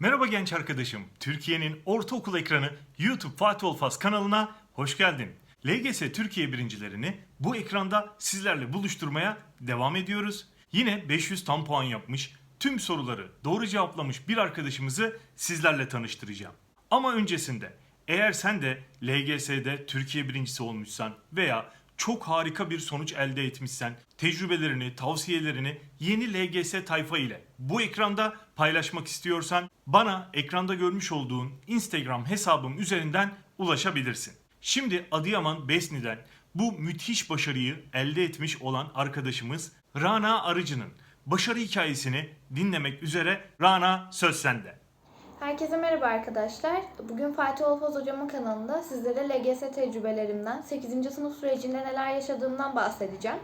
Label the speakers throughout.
Speaker 1: Merhaba genç arkadaşım. Türkiye'nin ortaokul ekranı YouTube Fatih Olfas kanalına hoş geldin. LGS Türkiye birincilerini bu ekranda sizlerle buluşturmaya devam ediyoruz. Yine 500 tam puan yapmış, tüm soruları doğru cevaplamış bir arkadaşımızı sizlerle tanıştıracağım. Ama öncesinde eğer sen de LGS'de Türkiye birincisi olmuşsan veya çok harika bir sonuç elde etmişsen tecrübelerini, tavsiyelerini yeni LGS tayfa ile bu ekranda paylaşmak istiyorsan bana ekranda görmüş olduğun Instagram hesabım üzerinden ulaşabilirsin. Şimdi Adıyaman Besni'den bu müthiş başarıyı elde etmiş olan arkadaşımız Rana Arıcı'nın başarı hikayesini dinlemek üzere Rana söz sende.
Speaker 2: Herkese merhaba arkadaşlar. Bugün Fatih Olfaz hocamın kanalında sizlere LGS tecrübelerimden, 8. sınıf sürecinde neler yaşadığımdan bahsedeceğim.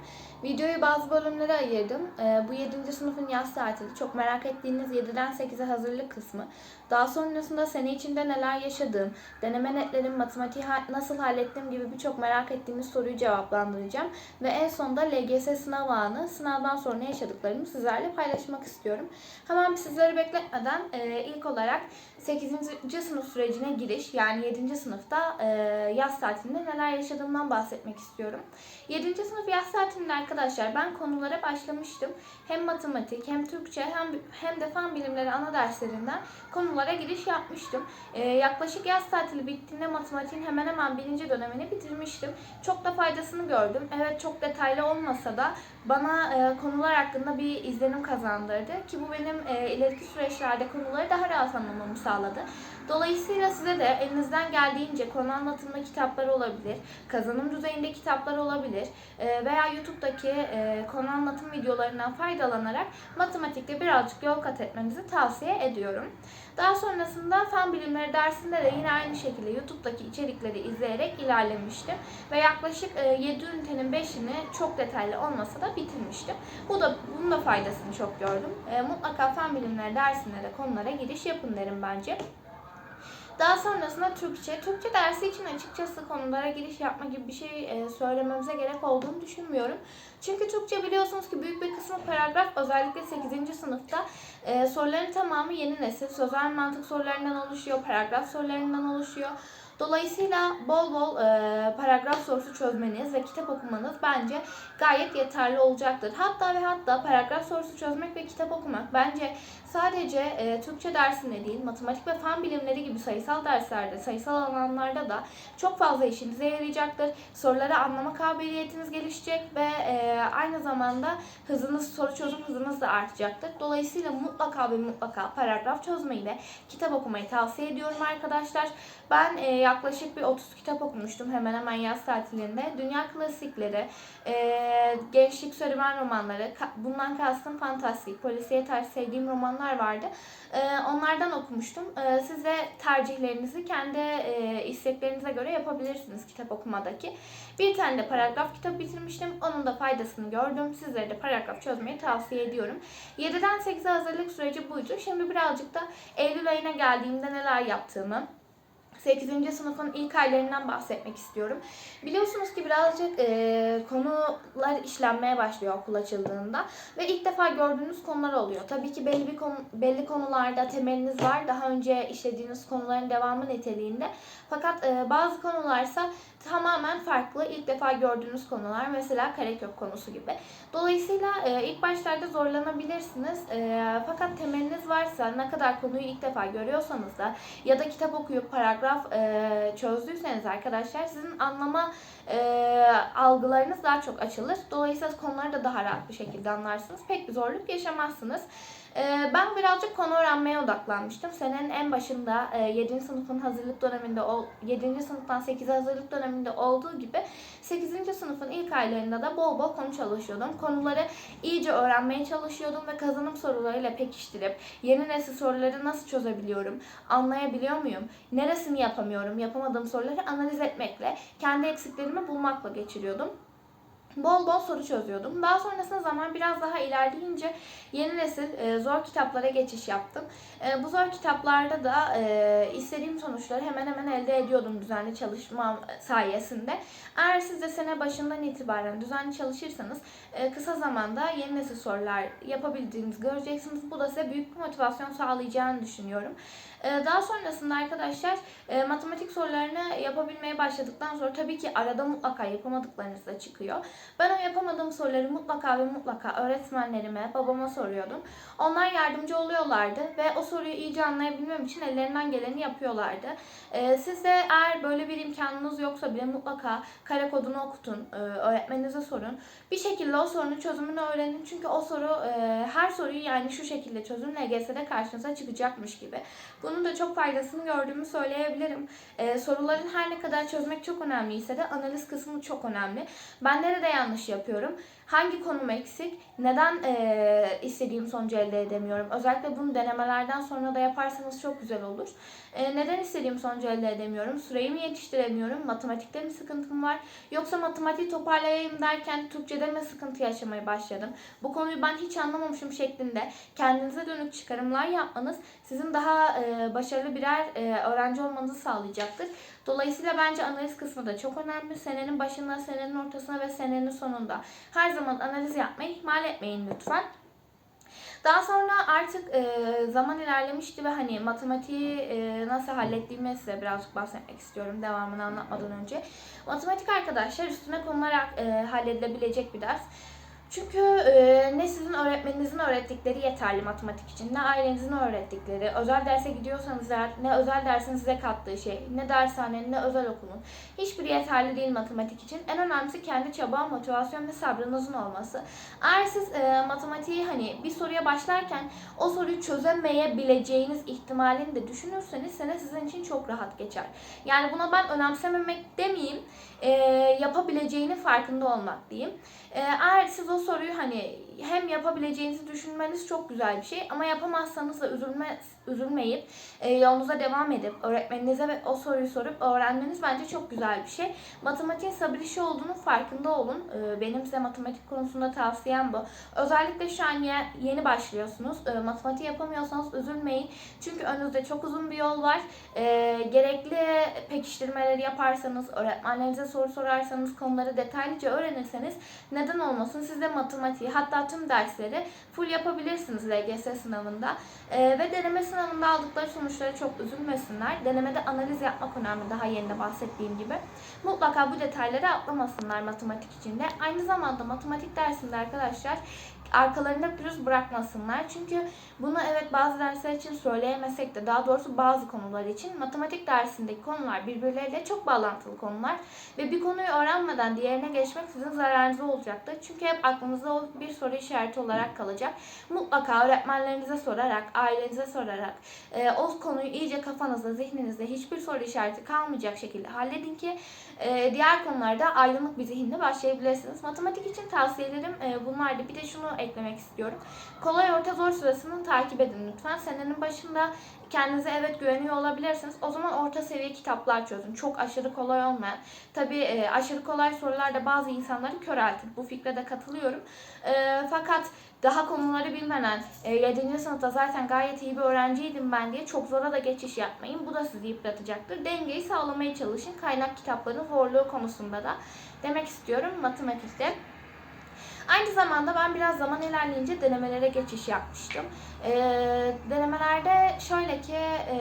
Speaker 2: Videoyu bazı bölümlere ayırdım. Ee, bu 7. sınıfın yaz tatili, çok merak ettiğiniz 7'den 8'e hazırlık kısmı. Daha sonrasında sene içinde neler yaşadığım, deneme netlerim, matematiği nasıl hallettiğim gibi birçok merak ettiğiniz soruyu cevaplandıracağım. Ve en sonunda LGS sınav anı, sınavdan sonra yaşadıklarımı sizlerle paylaşmak istiyorum. Hemen sizleri bekletmeden e, ilk olarak 8. sınıf sürecine giriş yani 7. sınıfta e, yaz tatilinde neler yaşadığımdan bahsetmek istiyorum. 7. sınıf yaz tatilinde arkadaşlar ben konulara başlamıştım. Hem matematik hem Türkçe hem hem de fen bilimleri ana derslerinden konulara giriş yapmıştım. E, yaklaşık yaz tatili bittiğinde matematiğin hemen hemen birinci dönemini bitirmiştim. Çok da faydasını gördüm. Evet çok detaylı olmasa da bana e, konular hakkında bir izlenim kazandırdı ki bu benim e, ileriki süreçlerde konuları daha rahat anlamamı sağladı. Dolayısıyla size de elinizden geldiğince konu anlatımlı kitaplar olabilir, kazanım düzeyinde kitaplar olabilir e, veya YouTube'daki e, konu anlatım videolarından faydalanarak matematikte birazcık yol kat etmenizi tavsiye ediyorum. Daha sonrasında fen bilimleri dersinde de yine aynı şekilde YouTube'daki içerikleri izleyerek ilerlemiştim. Ve yaklaşık e, 7 ünitenin 5'ini çok detaylı olmasa da bitirmiştim. Bu da bunun da faydasını çok gördüm. E, mutlaka fen bilimleri dersinde de konulara giriş yapın derim bence. Daha sonrasında Türkçe. Türkçe dersi için açıkçası konulara giriş yapma gibi bir şey e, söylememize gerek olduğunu düşünmüyorum. Çünkü Türkçe biliyorsunuz ki büyük bir kısmı paragraf özellikle 8. sınıfta e, soruların tamamı yeni nesil. Sözel mantık sorularından oluşuyor, paragraf sorularından oluşuyor. Dolayısıyla bol bol e, paragraf sorusu çözmeniz ve kitap okumanız bence gayet yeterli olacaktır. Hatta ve hatta paragraf sorusu çözmek ve kitap okumak bence sadece e, Türkçe dersinde değil, matematik ve fen bilimleri gibi sayısal derslerde, sayısal alanlarda da çok fazla işinize yarayacaktır. Soruları anlama kabiliyetiniz gelişecek ve e, aynı zamanda hızınız, soru çözüm hızınız da artacaktır. Dolayısıyla mutlaka ve mutlaka paragraf çözmeyi ve kitap okumayı tavsiye ediyorum arkadaşlar. Ben e, yaklaşık bir 30 kitap okumuştum hemen hemen yaz tatilinde. Dünya klasikleri, e, gençlik serüven romanları, bundan kastım fantastik, polisiye tarz sevdiğim romanlar vardı. E, onlardan okumuştum. E, siz de tercihlerinizi kendi e, isteklerinize göre yapabilirsiniz kitap okumadaki. Bir tane de paragraf kitap bitirmiştim. Onun da faydasını gördüm. Sizlere de paragraf çözmeyi tavsiye ediyorum. 7'den 8'e hazırlık süreci buydu. Şimdi birazcık da Eylül ayına geldiğimde neler yaptığımı, 8. sınıfın ilk aylarından bahsetmek istiyorum. Biliyorsunuz ki birazcık e, konular işlenmeye başlıyor okul açıldığında ve ilk defa gördüğünüz konular oluyor. Tabii ki belli bir konu, belli konularda temeliniz var. Daha önce işlediğiniz konuların devamı niteliğinde. Fakat e, bazı konularsa tamamen farklı. ilk defa gördüğünüz konular mesela karekök konusu gibi. Dolayısıyla e, ilk başlarda zorlanabilirsiniz. E, fakat temeliniz varsa ne kadar konuyu ilk defa görüyorsanız da ya da kitap okuyup paragraf e, çözdüyseniz arkadaşlar sizin anlama e, algılarınız daha çok açılır. Dolayısıyla konuları da daha rahat bir şekilde anlarsınız. Pek bir zorluk yaşamazsınız. E, ben birazcık konu öğrenmeye odaklanmıştım. Senenin en başında e, 7. sınıfın hazırlık döneminde, ol- 7. sınıftan 8'e hazırlık döneminde olduğu gibi 8. sınıfın ilk aylarında da bol bol konu çalışıyordum. Konuları iyice öğrenmeye çalışıyordum ve kazanım sorularıyla pekiştirip yeni nesil soruları nasıl çözebiliyorum, anlayabiliyor muyum, neresini yapamıyorum, yapamadığım soruları analiz etmekle, kendi eksiklerimi bulmakla geçiriyordum. Bol bol soru çözüyordum. Daha sonrasında zaman biraz daha ilerleyince yeni nesil e, zor kitaplara geçiş yaptım. E, bu zor kitaplarda da e, istediğim sonuçları hemen hemen elde ediyordum düzenli çalışmam sayesinde. Eğer siz de sene başından itibaren düzenli çalışırsanız e, kısa zamanda yeni nesil sorular yapabildiğinizi göreceksiniz. Bu da size büyük bir motivasyon sağlayacağını düşünüyorum. E, daha sonrasında arkadaşlar e, matematik sorularını yapabilmeye başladıktan sonra tabii ki arada mutlaka yapamadıklarınız da çıkıyor. Ben o yapamadığım soruları mutlaka ve mutlaka öğretmenlerime, babama soruyordum. Onlar yardımcı oluyorlardı ve o soruyu iyice anlayabilmem için ellerinden geleni yapıyorlardı. Ee, siz de eğer böyle bir imkanınız yoksa bile mutlaka kare kodunu okutun, e, öğretmeninize sorun. Bir şekilde o sorunun çözümünü öğrenin. Çünkü o soru e, her soruyu yani şu şekilde çözün LGS'de karşınıza çıkacakmış gibi. Bunun da çok faydasını gördüğümü söyleyebilirim. Ee, soruların her ne kadar çözmek çok önemliyse de analiz kısmı çok önemli. Ben nerede yanlış yapıyorum? Hangi konum eksik? Neden eee, istediğim sonucu elde edemiyorum? Özellikle bunu denemelerden sonra da yaparsanız çok güzel olur. Eee, neden istediğim sonucu elde edemiyorum? Süreyi mi yetiştiremiyorum? Matematikte mi sıkıntım var? Yoksa matematiği toparlayayım derken Türkçede mi sıkıntı yaşamaya başladım? Bu konuyu ben hiç anlamamışım şeklinde kendinize dönük çıkarımlar yapmanız sizin daha eee, başarılı birer eee, öğrenci olmanızı sağlayacaktır. Dolayısıyla bence analiz kısmı da çok önemli. Senenin başında, senenin ortasında ve senenin sonunda her zaman analiz yapmayı ihmal etmeyin lütfen. Daha sonra artık e, zaman ilerlemişti ve hani matematiği e, nasıl hallettiğimi size birazcık bahsetmek istiyorum devamını anlatmadan önce. Matematik arkadaşlar üstüne konularak e, halledilebilecek bir ders. Çünkü e, ne sizin öğretmeninizin öğrettikleri yeterli matematik için, ne ailenizin öğrettikleri, özel derse gidiyorsanız eğer ne özel dersin size kattığı şey, ne dershanenin ne özel okulun. Hiçbiri yeterli değil matematik için. En önemlisi kendi çaba, motivasyon ve sabrınızın olması. Eğer siz e, matematiği hani bir soruya başlarken o soruyu çözemeyebileceğiniz ihtimalini de düşünürseniz sene sizin için çok rahat geçer. Yani buna ben önemsememek demeyeyim, e, yapabileceğini farkında olmak diyeyim. E, eğer siz o soruyu hani hem yapabileceğinizi düşünmeniz çok güzel bir şey ama yapamazsanız da üzülme, üzülmeyip e, yolunuza devam edip öğretmeninize ve o soruyu sorup öğrenmeniz bence çok güzel bir şey. Matematiğin sabır işi olduğunun farkında olun. E, benim size matematik konusunda tavsiyem bu. Özellikle şu an ye- yeni başlıyorsunuz. E, matematiği yapamıyorsanız üzülmeyin. Çünkü önünüzde çok uzun bir yol var. E, gerekli pekiştirmeleri yaparsanız, öğretmenlerinize soru sorarsanız, konuları detaylıca öğrenirseniz neden olmasın siz de matematiği hatta tüm dersleri full yapabilirsiniz LGS sınavında. E, ve deneme sınavında aldıkları sonuçlara çok üzülmesinler. Denemede analiz yapmak önemli daha yeni de bahsettiğim gibi. Mutlaka bu detayları atlamasınlar matematik içinde. Aynı zamanda matematik dersinde arkadaşlar arkalarında pürüz bırakmasınlar. Çünkü bunu evet bazı dersler için söyleyemesek de daha doğrusu bazı konular için matematik dersindeki konular birbirleriyle çok bağlantılı konular ve bir konuyu öğrenmeden diğerine geçmek sizin zararınıza olacaktır. Çünkü hep aklınızda bir soru işareti olarak kalacak. Mutlaka öğretmenlerinize sorarak, ailenize sorarak e, o konuyu iyice kafanızda, zihninizde hiçbir soru işareti kalmayacak şekilde halledin ki e, diğer konularda aydınlık bir zihinle başlayabilirsiniz. Matematik için tavsiyelerim e, bunlardı. Bir de şunu eklemek istiyorum. Kolay orta zor sırasını takip edin lütfen. Senenin başında kendinize evet güveniyor olabilirsiniz. O zaman orta seviye kitaplar çözün. Çok aşırı kolay olmayan. Tabii e, aşırı kolay sorular da bazı insanları köreltir. Bu fikre de katılıyorum. E, fakat daha konuları bilmeden e, 7. sınıfta zaten gayet iyi bir öğrenciydim ben diye çok zora da geçiş yapmayın. Bu da sizi yıpratacaktır. Dengeyi sağlamaya çalışın. Kaynak kitapların zorluğu konusunda da demek istiyorum matematikte. Aynı zamanda ben biraz zaman ilerleyince denemelere geçiş yapmıştım. Ee, denemelerde şöyle ki e,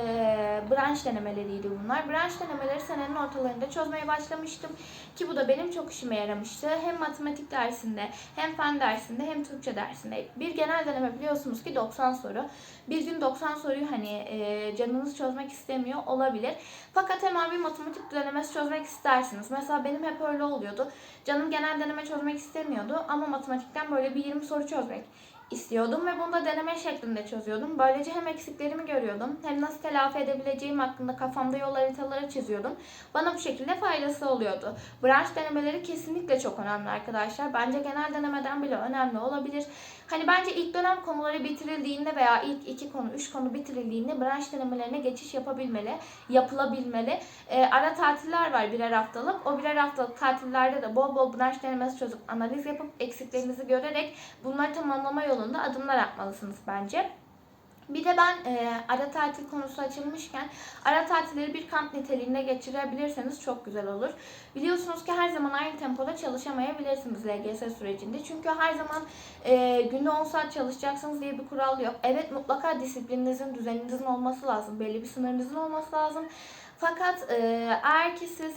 Speaker 2: branş denemeleriydi bunlar. Branş denemeleri senenin ortalarında çözmeye başlamıştım. Ki bu da benim çok işime yaramıştı. Hem matematik dersinde, hem fen dersinde, hem Türkçe dersinde. Bir genel deneme biliyorsunuz ki 90 soru. Bir gün 90 soruyu hani e, canınız çözmek istemiyor olabilir. Fakat hemen bir matematik denemesi çözmek istersiniz. Mesela benim hep öyle oluyordu. Canım genel deneme çözmek istemiyordu ama matematikten böyle bir 20 soru çözmek istiyordum ve bunu da deneme şeklinde çözüyordum. Böylece hem eksiklerimi görüyordum hem nasıl telafi edebileceğim hakkında kafamda yol haritaları çiziyordum. Bana bu şekilde faydası oluyordu. Branş denemeleri kesinlikle çok önemli arkadaşlar. Bence genel denemeden bile önemli olabilir. Hani bence ilk dönem konuları bitirildiğinde veya ilk iki konu, üç konu bitirildiğinde branş denemelerine geçiş yapabilmeli, yapılabilmeli. E, ara tatiller var birer haftalık. O birer haftalık tatillerde de bol bol branş denemesi çözüp analiz yapıp eksiklerinizi görerek bunları tamamlama yolunda adımlar atmalısınız bence. Bir de ben e, ara tatil konusu açılmışken ara tatilleri bir kamp niteliğinde geçirebilirseniz çok güzel olur. Biliyorsunuz ki her zaman aynı tempoda çalışamayabilirsiniz LGS sürecinde. Çünkü her zaman e, günde 10 saat çalışacaksınız diye bir kural yok. Evet mutlaka disiplininizin, düzeninizin olması lazım. Belli bir sınırınızın olması lazım. Fakat e, eğer ki siz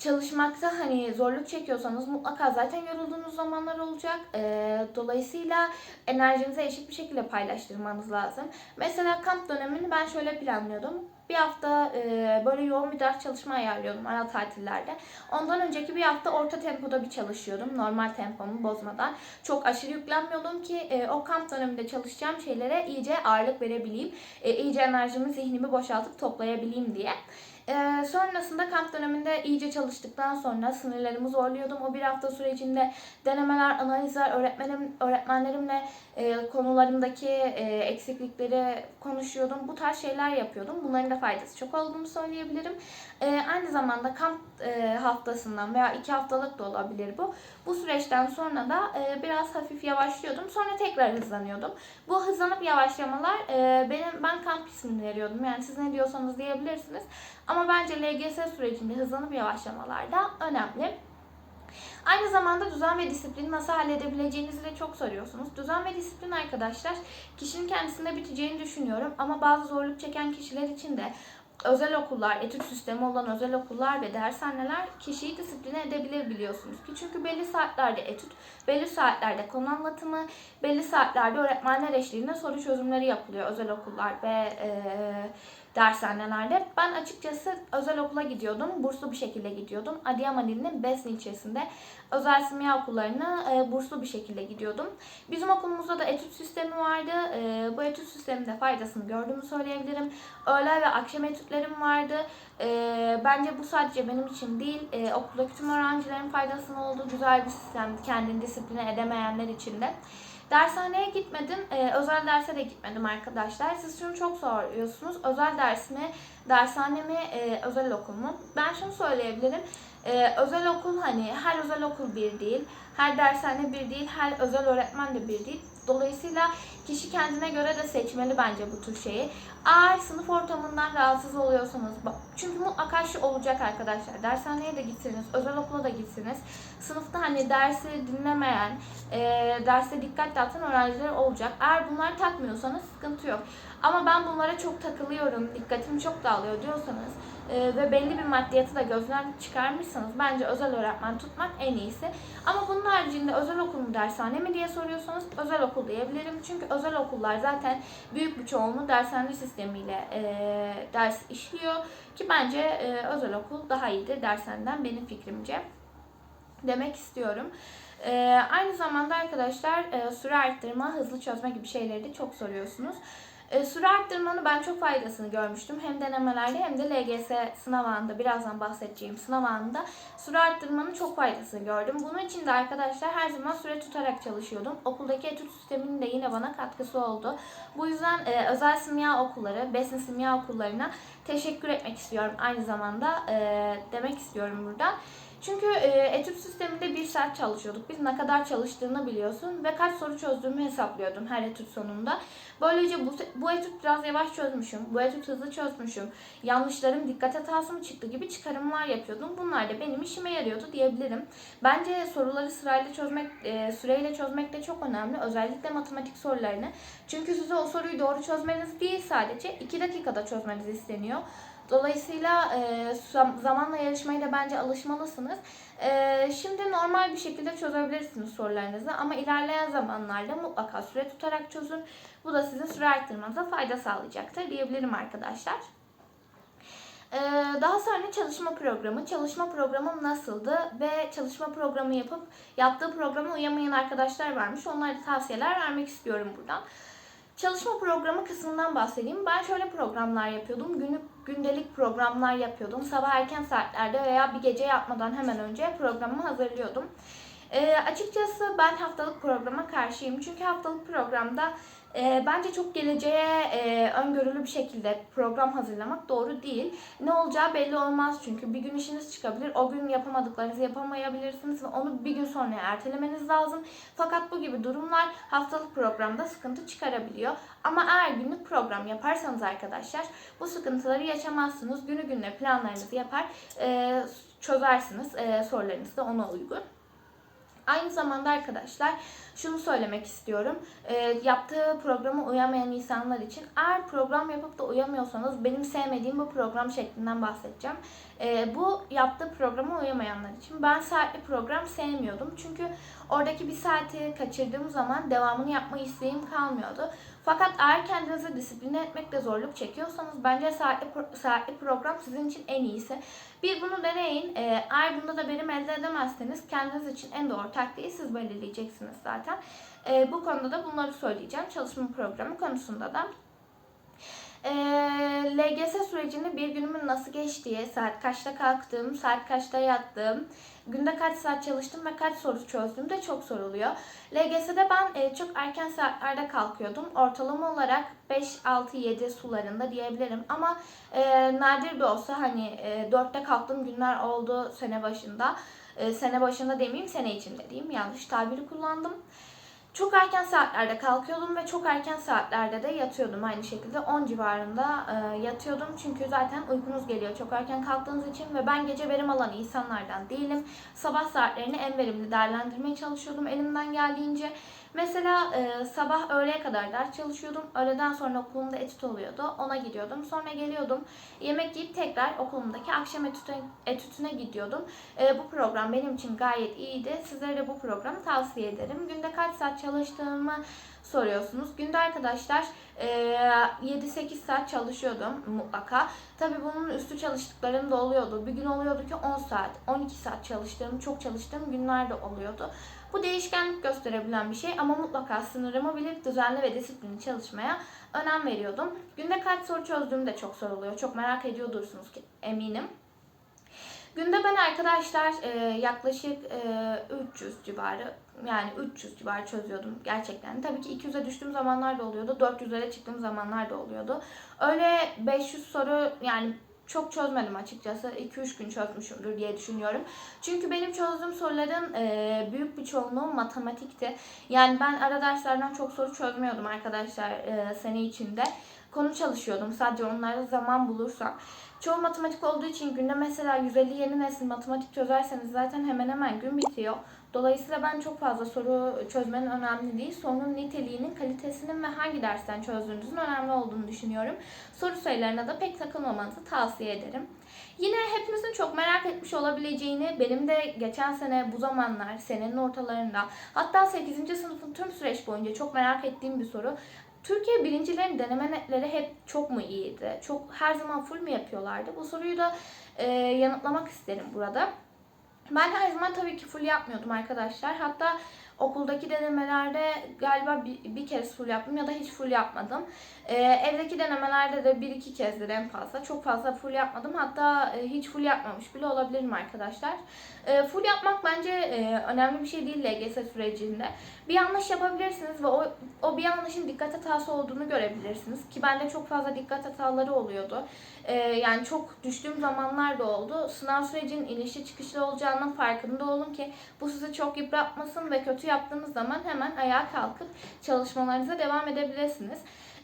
Speaker 2: çalışmakta hani zorluk çekiyorsanız mutlaka zaten yorulduğunuz zamanlar olacak. Ee, dolayısıyla enerjinizi eşit bir şekilde paylaştırmanız lazım. Mesela kamp dönemini ben şöyle planlıyordum. Bir hafta e, böyle yoğun bir ders çalışma ayarlıyordum ara tatillerde. Ondan önceki bir hafta orta tempoda bir çalışıyordum. Normal tempomu bozmadan. Çok aşırı yüklenmiyordum ki e, o kamp döneminde çalışacağım şeylere iyice ağırlık verebileyim. E, iyice enerjimi, zihnimi boşaltıp toplayabileyim diye. Ee, sonrasında kamp döneminde iyice çalıştıktan sonra sınırlarımı zorluyordum. O bir hafta sürecinde denemeler, analizler, öğretmenim, öğretmenlerimle e, konularımdaki e, eksiklikleri konuşuyordum. Bu tarz şeyler yapıyordum. Bunların da faydası çok olduğunu söyleyebilirim. E, aynı zamanda kamp e, haftasından veya iki haftalık da olabilir bu. Bu süreçten sonra da e, biraz hafif yavaşlıyordum. Sonra tekrar hızlanıyordum. Bu hızlanıp yavaşlamalar e, benim ben kamp ismini veriyordum. Yani siz ne diyorsanız diyebilirsiniz. Ama bence LGS sürecinde hızlanıp yavaşlamalar da önemli. Aynı zamanda düzen ve disiplini nasıl halledebileceğinizi de çok soruyorsunuz. Düzen ve disiplin arkadaşlar kişinin kendisinde biteceğini düşünüyorum ama bazı zorluk çeken kişiler için de özel okullar, etüt sistemi olan özel okullar ve dershaneler kişiyi disipline edebilir biliyorsunuz ki. Çünkü belli saatlerde etüt, belli saatlerde konu anlatımı, belli saatlerde öğretmenler eşliğinde soru çözümleri yapılıyor özel okullar ve eee dershanelerde. Ben açıkçası özel okula gidiyordum. Burslu bir şekilde gidiyordum. Adıyaman ilinin Besni ilçesinde özel simya okullarına e, burslu bir şekilde gidiyordum. Bizim okulumuzda da etüt sistemi vardı. E, bu etüt sisteminde faydasını gördüğümü söyleyebilirim. Öğle ve akşam etütlerim vardı. E, bence bu sadece benim için değil, e, okuldaki tüm öğrencilerin faydasını olduğu güzel bir sistemdi. Kendini disipline edemeyenler için de. Dershaneye gitmedim, e, özel derse de gitmedim arkadaşlar. Siz şunu çok soruyorsunuz, özel ders mi, dershane mi, e, özel okul mu? Ben şunu söyleyebilirim, e, özel okul hani her özel okul bir değil, her dershane bir değil, her özel öğretmen de bir değil. Dolayısıyla kişi kendine göre de seçmeli bence bu tür şeyi. Eğer sınıf ortamından rahatsız oluyorsanız, çünkü mutlaka şu olacak arkadaşlar. Dershaneye de gitsiniz, özel okula da gitsiniz. Sınıfta hani dersi dinlemeyen, e, derse dikkat dağıtan öğrenciler olacak. Eğer bunları takmıyorsanız sıkıntı yok. Ama ben bunlara çok takılıyorum, dikkatim çok dağılıyor diyorsanız e, ve belli bir maddiyatı da gözden çıkarmışsanız bence özel öğretmen tutmak en iyisi. Ama bunun haricinde özel okul mu dershane mi diye soruyorsanız özel okul diyebilirim. Çünkü özel okullar zaten büyük bir çoğunluğu dershane sistemiyle e, ders işliyor. Ki bence e, özel okul daha iyidir dershaneden benim fikrimce demek istiyorum. Ee, aynı zamanda arkadaşlar e, süre arttırma, hızlı çözme gibi şeyleri de çok soruyorsunuz. E, süre arttırmanın ben çok faydasını görmüştüm. Hem denemelerde hem de LGS sınav anında, birazdan bahsedeceğim sınav anında süre arttırmanın çok faydasını gördüm. Bunun için de arkadaşlar her zaman süre tutarak çalışıyordum. Okuldaki etüt sisteminin de yine bana katkısı oldu. Bu yüzden e, özel simya okulları, Besin simya okullarına teşekkür etmek istiyorum. Aynı zamanda e, demek istiyorum burada. Çünkü e, etüt sisteminde bir saat çalışıyorduk. Biz ne kadar çalıştığını biliyorsun ve kaç soru çözdüğümü hesaplıyordum her etüt sonunda. Böylece bu, bu etüt biraz yavaş çözmüşüm, bu etüt hızlı çözmüşüm, yanlışlarım dikkat hatası mı çıktı gibi çıkarımlar yapıyordum. Bunlar da benim işime yarıyordu diyebilirim. Bence soruları sırayla çözmek, e, süreyle çözmek de çok önemli. Özellikle matematik sorularını. Çünkü size o soruyu doğru çözmeniz değil sadece 2 dakikada çözmeniz isteniyor. Dolayısıyla e, zam- zamanla yarışmaya da bence alışmalısınız. E, şimdi normal bir şekilde çözebilirsiniz sorularınızı ama ilerleyen zamanlarda mutlaka süre tutarak çözün. Bu da sizin süre arttırmanıza fayda sağlayacaktır diyebilirim arkadaşlar. Ee, daha sonra çalışma programı. Çalışma programım nasıldı ve çalışma programı yapıp yaptığı programa uyamayan arkadaşlar varmış. Onlara da tavsiyeler vermek istiyorum buradan. Çalışma programı kısmından bahsedeyim. Ben şöyle programlar yapıyordum. Günlük gündelik programlar yapıyordum. Sabah erken saatlerde veya bir gece yatmadan hemen önce programımı hazırlıyordum. Ee, açıkçası ben haftalık programa karşıyım. Çünkü haftalık programda e, bence çok geleceğe e, öngörülü bir şekilde program hazırlamak doğru değil. Ne olacağı belli olmaz çünkü bir gün işiniz çıkabilir. O gün yapamadıklarınızı yapamayabilirsiniz ve onu bir gün sonra ertelemeniz lazım. Fakat bu gibi durumlar haftalık programda sıkıntı çıkarabiliyor. Ama eğer günlük program yaparsanız arkadaşlar bu sıkıntıları yaşamazsınız. Günü gününe planlarınızı yapar e, çözersiniz. E, sorularınız da ona uygun. Aynı zamanda arkadaşlar şunu söylemek istiyorum. E, yaptığı programa uyamayan insanlar için eğer program yapıp da uyamıyorsanız benim sevmediğim bu program şeklinden bahsedeceğim. E, bu yaptığı programa uyamayanlar için ben saatli program sevmiyordum. Çünkü oradaki bir saati kaçırdığım zaman devamını yapma isteğim kalmıyordu. Fakat eğer kendinizi disipline etmekte zorluk çekiyorsanız bence saatli, pro- saatli program sizin için en iyisi. Bir bunu deneyin. Ee, eğer bunda da benim elde edemezseniz kendiniz için en doğru taktiği siz belirleyeceksiniz zaten. Ee, bu konuda da bunları söyleyeceğim. Çalışma programı konusunda da. Ee, LGS sürecinde bir günümün nasıl geçtiği, saat kaçta kalktığım, saat kaçta yattığım, günde kaç saat çalıştım ve kaç soru çözdüm de çok soruluyor. LGS'de ben e, çok erken saatlerde kalkıyordum. Ortalama olarak 5, 6, 7 sularında diyebilirim. Ama e, nadir de olsa hani e, 4'te kalktığım günler oldu sene başında. E, sene başında demeyeyim, sene içinde diyeyim. Yanlış tabiri kullandım. Çok erken saatlerde kalkıyordum ve çok erken saatlerde de yatıyordum aynı şekilde 10 civarında e, yatıyordum çünkü zaten uykunuz geliyor çok erken kalktığınız için ve ben gece verim alan insanlardan değilim. Sabah saatlerini en verimli değerlendirmeye çalışıyordum elimden geldiğince. Mesela e, sabah öğleye kadar ders çalışıyordum. Öğleden sonra okulumda etüt oluyordu. Ona gidiyordum. Sonra geliyordum. Yemek yiyip tekrar okulumdaki akşam etütüne, etütüne gidiyordum. E, bu program benim için gayet iyiydi. Sizlere de bu programı tavsiye ederim. Günde kaç saat çalıştığımı soruyorsunuz. Günde arkadaşlar e, 7-8 saat çalışıyordum mutlaka. Tabii bunun üstü çalıştıklarım da oluyordu. Bir gün oluyordu ki 10 saat, 12 saat çalıştığım, çok çalıştığım günler de oluyordu. Bu değişkenlik gösterebilen bir şey ama mutlaka sınırımı bilip düzenli ve disiplinli çalışmaya önem veriyordum. Günde kaç soru çözdüğüm de çok soruluyor. Çok merak ediyordursunuz ki eminim. Günde ben arkadaşlar e, yaklaşık e, 300 civarı yani 300 civarı çözüyordum gerçekten. Tabii ki 200'e düştüğüm zamanlar da oluyordu. 400'lere çıktığım zamanlar da oluyordu. Öyle 500 soru yani çok çözmedim açıkçası. 2-3 gün çözmüşümdür diye düşünüyorum. Çünkü benim çözdüğüm soruların e, büyük bir çoğunluğu matematikti. Yani ben ara derslerden çok soru çözmüyordum arkadaşlar e, sene içinde. Konu çalışıyordum sadece onlara zaman bulursam. Çoğu matematik olduğu için günde mesela 150 yeni nesil matematik çözerseniz zaten hemen hemen gün bitiyor. Dolayısıyla ben çok fazla soru çözmenin önemli değil. Sorunun niteliğinin, kalitesinin ve hangi dersten çözdüğünüzün önemli olduğunu düşünüyorum. Soru sayılarına da pek takılmamanızı tavsiye ederim. Yine hepimizin çok merak etmiş olabileceğini, benim de geçen sene bu zamanlar, senenin ortalarında, hatta 8. sınıfın tüm süreç boyunca çok merak ettiğim bir soru. Türkiye birincilerin deneme netleri hep çok mu iyiydi? Çok her zaman full mü yapıyorlardı? Bu soruyu da e, yanıtlamak isterim burada. Ben her zaman tabii ki full yapmıyordum arkadaşlar. Hatta okuldaki denemelerde galiba bir, bir kez full yaptım ya da hiç full yapmadım. Ee, evdeki denemelerde de bir iki kezdir en fazla. Çok fazla full yapmadım. Hatta e, hiç full yapmamış bile olabilirim arkadaşlar. E, full yapmak bence e, önemli bir şey değil LGS sürecinde. Bir yanlış yapabilirsiniz ve o, o bir yanlışın dikkat hatası olduğunu görebilirsiniz. Ki bende çok fazla dikkat hataları oluyordu. E, yani çok düştüğüm zamanlar da oldu. Sınav sürecinin inişli çıkışlı olacağının farkında olun ki bu sizi çok yıpratmasın ve kötü yaptığınız zaman hemen ayağa kalkıp çalışmalarınıza devam edebilirsiniz.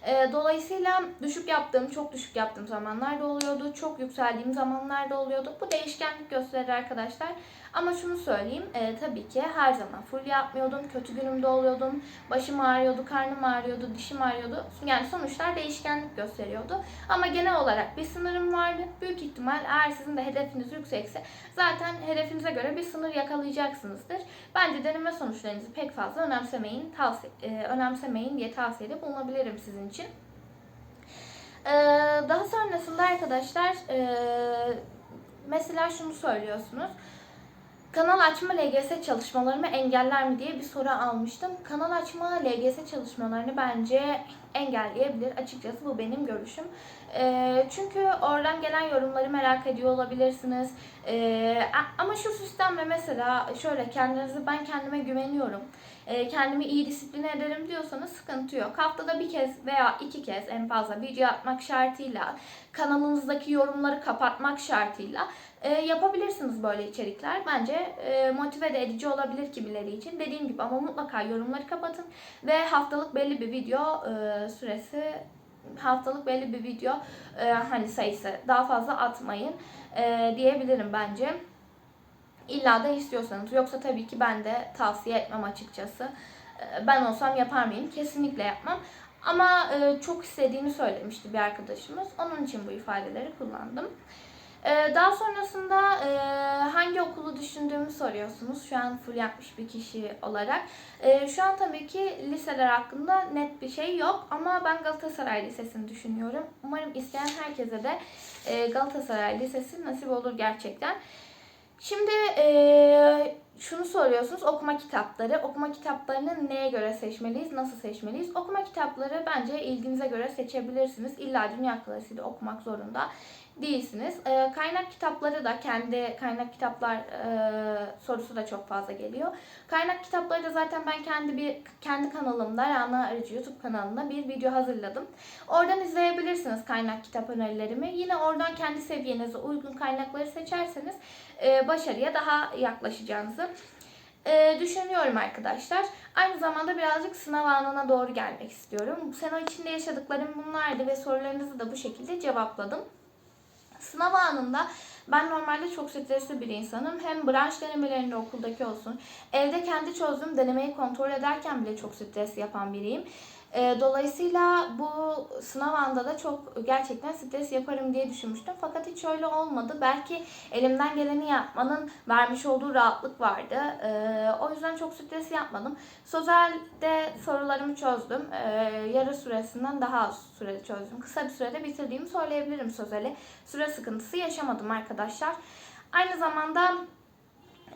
Speaker 2: E, Dolayısıyla düşük yaptığım, çok düşük yaptığım zamanlar da oluyordu. Çok yükseldiğim zamanlar da oluyordu. Bu değişkenlik gösterir arkadaşlar. Ama şunu söyleyeyim, e, tabii ki her zaman full yapmıyordum. Kötü günümde oluyordum. Başım ağrıyordu, karnım ağrıyordu, dişim ağrıyordu. Yani sonuçlar değişkenlik gösteriyordu. Ama genel olarak bir sınırım vardı. Büyük ihtimal eğer sizin de hedefiniz yüksekse zaten hedefinize göre bir sınır yakalayacaksınızdır. Bence deneme sonuçlarınızı pek fazla önemsemeyin, tavsiye, e, önemsemeyin diye tavsiyede bulunabilirim sizin için. Ee, daha sonrasında arkadaşlar ee, mesela şunu söylüyorsunuz. Kanal açma LGS çalışmalarımı engeller mi diye bir soru almıştım. Kanal açma LGS çalışmalarını bence engelleyebilir. Açıkçası bu benim görüşüm. Ee, çünkü oradan gelen yorumları merak ediyor olabilirsiniz. A- ama şu sistemle mesela şöyle kendinizi ben kendime güveniyorum. Ee, kendimi iyi disipline ederim diyorsanız sıkıntı yok. Haftada bir kez veya iki kez en fazla video atmak şartıyla kanalınızdaki yorumları kapatmak şartıyla e, yapabilirsiniz böyle içerikler. Bence e, motive de edici olabilir kimileri için. Dediğim gibi ama mutlaka yorumları kapatın ve haftalık belli bir video e, süresi haftalık belli bir video e, hani sayısı daha fazla atmayın e, diyebilirim bence. İlla da istiyorsanız. Yoksa tabii ki ben de tavsiye etmem açıkçası. E, Ben olsam yapar mıyım? Kesinlikle yapmam. Ama e, çok istediğini söylemişti bir arkadaşımız. Onun için bu ifadeleri kullandım. E, Daha sonrasında e, hangi okulu düşündüğümü soruyorsunuz. Şu an full yapmış bir kişi olarak. E, Şu an tabii ki liseler hakkında net bir şey yok. Ama ben Galatasaray Lisesi'ni düşünüyorum. Umarım isteyen herkese de e, Galatasaray Lisesi nasip olur gerçekten. Şimdi eee, şunu soruyorsunuz okuma kitapları. Okuma kitaplarını neye göre seçmeliyiz, nasıl seçmeliyiz? Okuma kitapları bence ilginize göre seçebilirsiniz. İlla dünya klasiği de okumak zorunda değilsiniz. Eee, kaynak kitapları da kendi kaynak kitaplar eee, sorusu da çok fazla geliyor. Kaynak kitapları da zaten ben kendi bir kendi kanalımda Rana Arıcı YouTube kanalında bir video hazırladım. Oradan izleyebilirsiniz kaynak kitap önerilerimi. Yine oradan kendi seviyenize uygun kaynakları seçerseniz e, başarıya daha yaklaşacağınızı e, düşünüyorum arkadaşlar. Aynı zamanda birazcık sınav anına doğru gelmek istiyorum. Bu sene içinde yaşadıklarım bunlardı ve sorularınızı da bu şekilde cevapladım. Sınav anında ben normalde çok stresli bir insanım. Hem branş denemelerinde okuldaki olsun, evde kendi çözdüğüm denemeyi kontrol ederken bile çok stres yapan biriyim. Ee, Dolayısıyla bu sınav anında da çok gerçekten stres yaparım diye düşünmüştüm. Fakat hiç öyle olmadı. Belki elimden geleni yapmanın vermiş olduğu rahatlık vardı. Ee, O yüzden çok stres yapmadım. Sözel'de sorularımı çözdüm. Ee, Yarı süresinden daha az sürede çözdüm. Kısa bir sürede bitirdiğimi söyleyebilirim Sözel'i. Süre sıkıntısı yaşamadım arkadaşlar. Aynı zamanda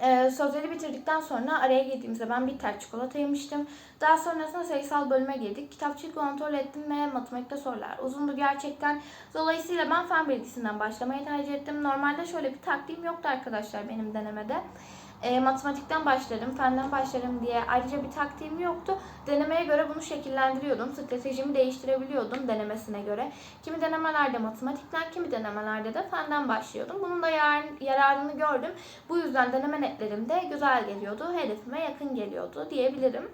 Speaker 2: ee, sözleri bitirdikten sonra araya girdiğimizde ben bir tane çikolata yemiştim. Daha sonrasında sayısal bölüme girdik. Kitapçıyı kontrol ettim ve matematikte sorular uzundu gerçekten. Dolayısıyla ben fen bilgisinden başlamayı tercih ettim. Normalde şöyle bir taktiğim yoktu arkadaşlar benim denemede. Ee, matematikten başlarım, fenden başlarım diye ayrıca bir taktiğim yoktu. Denemeye göre bunu şekillendiriyordum. Stratejimi değiştirebiliyordum denemesine göre. Kimi denemelerde matematikten, kimi denemelerde de fenden başlıyordum. Bunun da yar- yararını gördüm. Bu yüzden deneme netlerim de güzel geliyordu. Hedefime yakın geliyordu diyebilirim.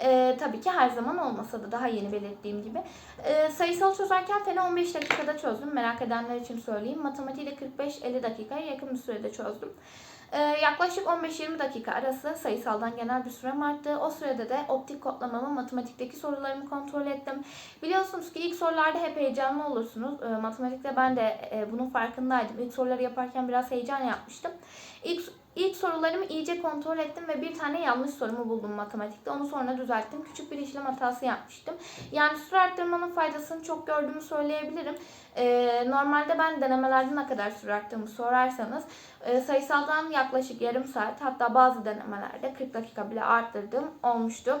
Speaker 2: Ee, tabii ki her zaman olmasa da daha yeni belirttiğim gibi. Ee, sayısal çözerken feni 15 dakikada çözdüm. Merak edenler için söyleyeyim. Matematiği de 45-50 dakikaya yakın bir sürede çözdüm. Ee, yaklaşık 15-20 dakika arası sayısaldan genel bir sürem arttı. O sürede de optik kodlamamı, matematikteki sorularımı kontrol ettim. Biliyorsunuz ki ilk sorularda hep heyecanlı olursunuz. Ee, matematikte ben de e, bunun farkındaydım. İlk soruları yaparken biraz heyecan yapmıştım. İlk İlk sorularımı iyice kontrol ettim ve bir tane yanlış sorumu buldum matematikte. Onu sonra düzelttim. Küçük bir işlem hatası yapmıştım. Yani süre arttırmanın faydasını çok gördüğümü söyleyebilirim. Ee, normalde ben denemelerde ne kadar süre arttığımı sorarsanız e, sayısaldan yaklaşık yarım saat hatta bazı denemelerde 40 dakika bile arttırdığım olmuştu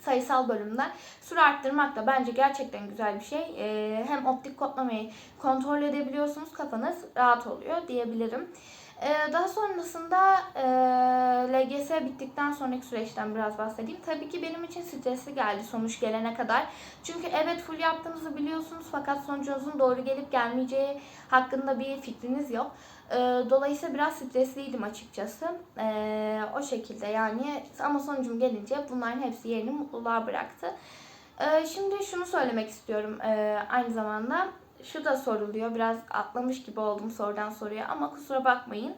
Speaker 2: sayısal bölümden süre arttırmak da bence gerçekten güzel bir şey. Ee, hem optik kodlamayı kontrol edebiliyorsunuz, kafanız rahat oluyor diyebilirim. Ee, daha sonrasında e, LGS bittikten sonraki süreçten biraz bahsedeyim. Tabii ki benim için stresli geldi sonuç gelene kadar. Çünkü evet full yaptığınızı biliyorsunuz fakat sonucunuzun doğru gelip gelmeyeceği hakkında bir fikriniz yok. Ee, Dolayısıyla biraz stresliydim açıkçası. Ee, o şekilde yani ama sonucum gelince bunların hepsi yerini mutluluğa bıraktı. Ee, şimdi şunu söylemek istiyorum ee, aynı zamanda. Şu da soruluyor. Biraz atlamış gibi oldum sorudan soruya ama kusura bakmayın.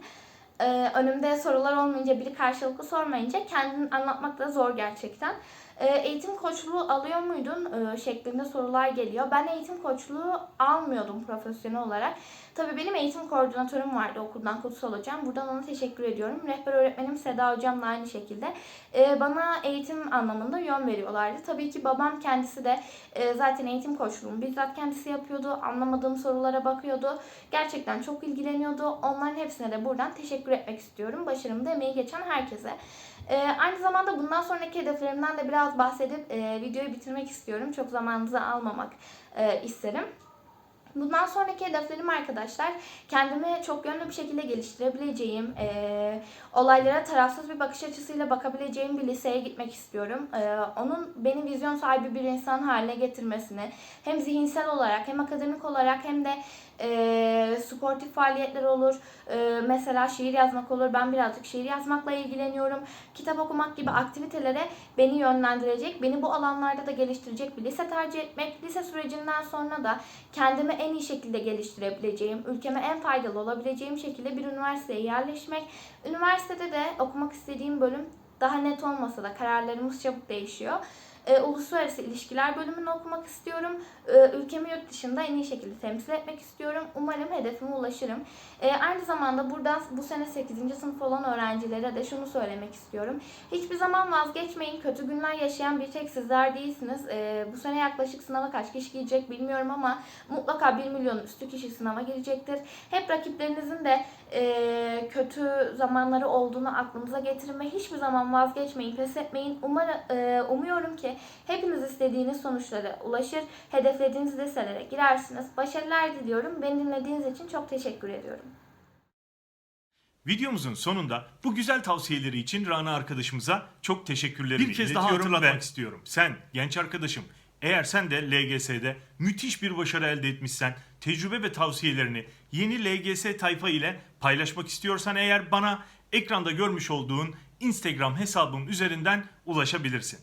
Speaker 2: Ee, önümde sorular olmayınca, biri karşılıklı sormayınca kendini anlatmak da zor gerçekten. Ee, eğitim koçluğu alıyor muydun Ee, şeklinde sorular geliyor. Ben eğitim koçluğu almıyordum profesyonel olarak. Tabii benim eğitim koordinatörüm vardı okuldan kutsal hocam. Buradan ona teşekkür ediyorum. Rehber öğretmenim Seda hocam da aynı şekilde e, bana eğitim anlamında yön veriyorlardı. Tabii ki babam kendisi de e, zaten eğitim koçluğunu bizzat kendisi yapıyordu. Anlamadığım sorulara bakıyordu. Gerçekten çok ilgileniyordu. Onların hepsine de buradan teşekkür etmek istiyorum. Başarımda emeği geçen herkese. E, aynı zamanda bundan sonraki hedeflerimden de biraz bahsedip e, videoyu bitirmek istiyorum. Çok zamanınızı almamak e, isterim. Bundan sonraki hedeflerim arkadaşlar kendimi çok yönlü bir şekilde geliştirebileceğim, eee, olaylara tarafsız bir bakış açısıyla bakabileceğim bir liseye gitmek istiyorum. Eee, onun beni vizyon sahibi bir insan haline getirmesini hem zihinsel olarak hem akademik olarak hem de eee, sportif faaliyetler olur. Eee, mesela şiir yazmak olur. Ben birazcık şiir yazmakla ilgileniyorum. Kitap okumak gibi aktivitelere beni yönlendirecek, beni bu alanlarda da geliştirecek bir lise tercih etmek. Lise sürecinden sonra da kendimi en iyi şekilde geliştirebileceğim, ülkeme en faydalı olabileceğim şekilde bir üniversiteye yerleşmek. Üniversitede de okumak istediğim bölüm daha net olmasa da kararlarımız çabuk değişiyor. Ee, Uluslararası İlişkiler bölümünü okumak istiyorum. Ee, ülkemi yurt dışında en iyi şekilde temsil etmek istiyorum. Umarım hedefime ulaşırım. Ee, aynı zamanda buradan bu sene 8. sınıf olan öğrencilere de şunu söylemek istiyorum. Hiçbir zaman vazgeçmeyin. Kötü günler yaşayan bir tek sizler değilsiniz. Ee, bu sene yaklaşık sınava kaç kişi girecek bilmiyorum ama mutlaka 1 milyon üstü kişi sınava girecektir. Hep rakiplerinizin de e, kötü zamanları olduğunu aklınıza getirin ve hiçbir zaman vazgeçmeyin, pes etmeyin. Umarım, e, umuyorum ki hepiniz istediğiniz sonuçlara ulaşır, hedeflediğiniz liselere girersiniz. Başarılar diliyorum. Beni dinlediğiniz için çok teşekkür ediyorum.
Speaker 1: Videomuzun sonunda bu güzel tavsiyeleri için Rana arkadaşımıza çok teşekkürlerimi bir kez daha hatırlatmak istiyorum. Sen genç arkadaşım eğer sen de LGS'de müthiş bir başarı elde etmişsen tecrübe ve tavsiyelerini yeni LGS tayfa ile paylaşmak istiyorsan eğer bana ekranda görmüş olduğun Instagram hesabım üzerinden ulaşabilirsin.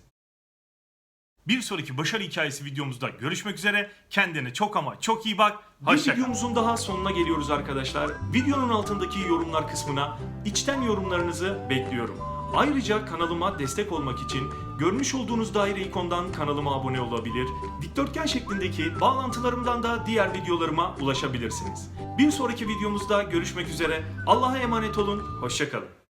Speaker 1: Bir sonraki başarı hikayesi videomuzda görüşmek üzere. Kendine çok ama çok iyi bak. Bir videomuzun daha sonuna geliyoruz arkadaşlar. Videonun altındaki yorumlar kısmına içten yorumlarınızı bekliyorum. Ayrıca kanalıma destek olmak için görmüş olduğunuz daire ikondan kanalıma abone olabilir. Dikdörtgen şeklindeki bağlantılarımdan da diğer videolarıma ulaşabilirsiniz. Bir sonraki videomuzda görüşmek üzere. Allah'a emanet olun. Hoşçakalın.